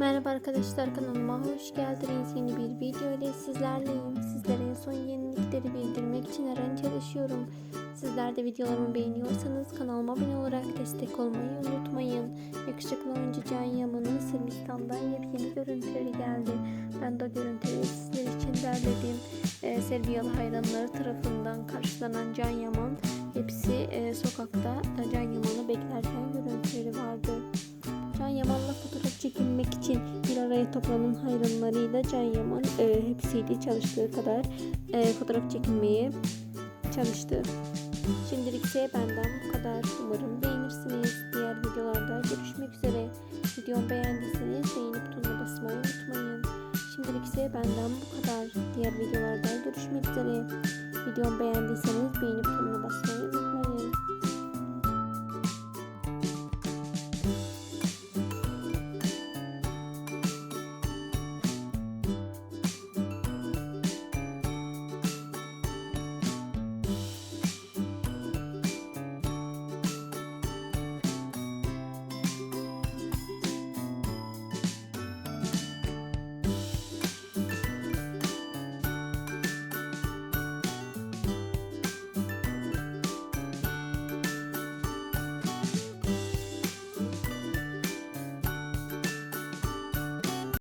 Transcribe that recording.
Merhaba arkadaşlar kanalıma hoş geldiniz. Yeni bir video ile sizlerleyim. Sizlere en son yenilikleri bildirmek için her an çalışıyorum. Sizler de videolarımı beğeniyorsanız kanalıma abone olarak destek olmayı unutmayın. Yakışıklı oyuncu Can Yaman'ın Sırbistan'dan yepyeni görüntüleri geldi. Ben de o görüntüleri sizler için derledim. Ee, Serbiyalı hayranları tarafından karşılanan Can Yaman hepsi e, sokakta e, Can çekinmek için bir araya toplanan hayranlarıyla Can Yaman e, hepsiyle çalıştığı kadar e, fotoğraf çekinmeye çalıştı. Şimdilik ise benden bu kadar. Umarım beğenirsiniz. Diğer videolarda görüşmek üzere. Videomu beğendiyseniz beğeni butonuna basmayı unutmayın. Şimdilik ise benden bu kadar. Diğer videolarda görüşmek üzere. Videomu beğendiyseniz beğeni butonuna basmayı